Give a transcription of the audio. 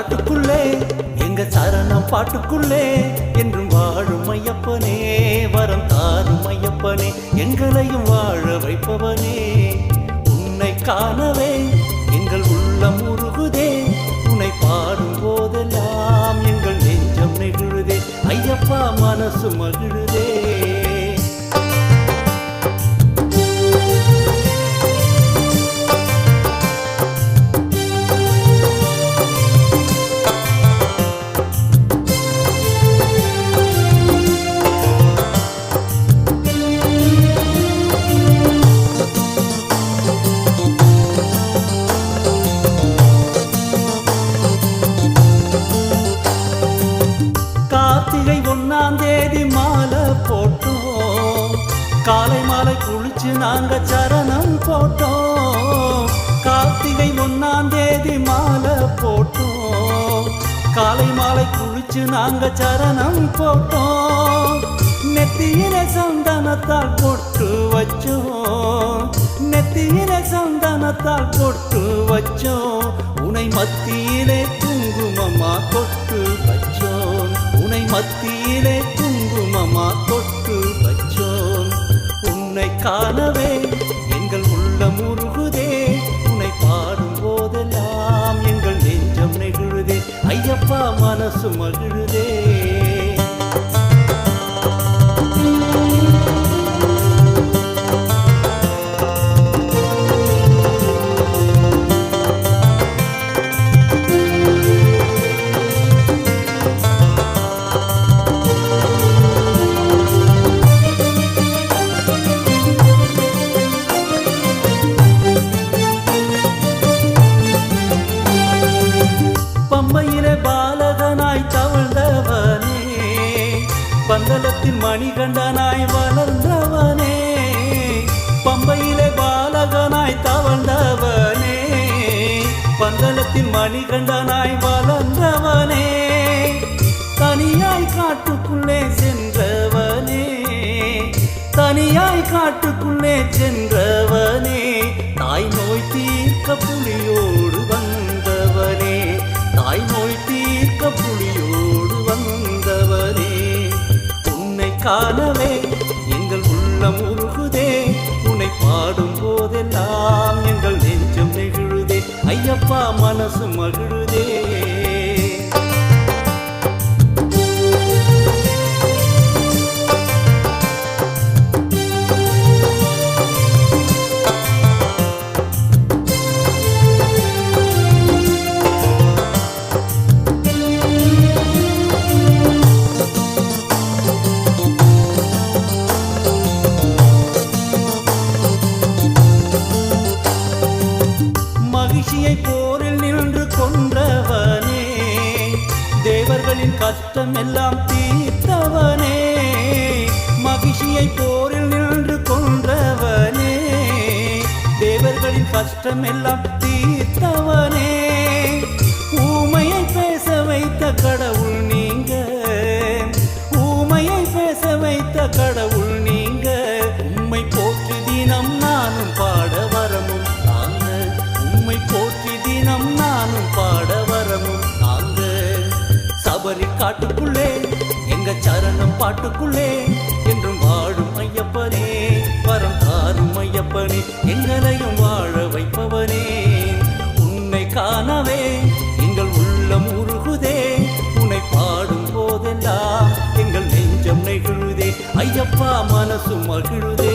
காட்டுக்குள்ளே எங்க சரணம் பாட்டுக்குள்ளே என்றும் வாழும் ஐயப்பனே வரம் தாரும் ஐயப்பனே எங்களையும் வாழ வைப்பவனே. உன்னை காணவே எங்கள் உள்ளம் உருகுதே உன்னை பாடும் போதெல்லாம் எங்கள் நெஞ்சம் நெகிழுதே. ஐயப்பா மனசு மகிழுதே. ஒன்னாம் தேதி மாலை போட்டோம். காலை மாலை குளிச்சு நாங்க சரணம் போட்டோம். கார்த்திகை ஒன்னாம் தேதி மாலை போட்டோம். காலை மாலை குளிச்சு நாங்க சரணம் போட்டோம். நெத்தியில சந்தனத்தால் பொட்டு வச்சோம். நெத்தியில சந்தனத்தால் பொட்டு வச்சோம். உனை மத்தியிலே குங்குமமா கொட்டு வச்சோம் உனை மத்தியிலே குங்குமமா தொட்டு வச்சோம். உன்னை காணவே எங்கள் உள்ள முருகுதே உன்னை பாடும் போதெல்லாம் எங்கள் நெஞ்சம் நெகிழுதே. ஐயப்பா மனசு மகிழுதே. மணிகண்டனாய் வளர்ந்தவனே பம்பையிலே பாலகனாய் தவழ்ந்தவனே பந்தளத்தின் மணிகண்டனாய் வளர்ந்தவனே தனியாய் காட்டுக்குள்ளே சென்றவனே தனியாய் காட்டுக்குள்ளே சென்றவனே தாய் நோய் தீர்க்க புலியோடு வந்தவனே தாய் நோய் தீர்க்க புலியோடு காணவே எங்கள் உள்ளம் உருகுதே. உன்னை பாடும் போதெல்லாம் எங்கள் நெஞ்சம் நெகிழுதே. ஐயப்பா மனசு மகிழு போரில் நின்று கொன்றவனே. தேவர்களின் கஷ்டம் எல்லாம் தீர்த்தவனே. மகிழ்ச்சியை போரில் நின்று கொன்றவனே. தேவர்களின் கஷ்டம் எல்லாம் தீ காட்டுக்குள்ளே எங்க சரணம் பாட்டுக்குள்ளே என்றும் வாழும் ஐயப்பனே வரம் தாரும் ஐயப்பனே எங்களையும் வாழ வைப்பவனே. உன்னை காணவே எங்கள் உள்ளம் உருகுதே உன்னை பாடும் போதெல்லாம் எங்கள் நெஞ்சம் நெகிழுதே ஐயப்பா மனசு மகிழுதே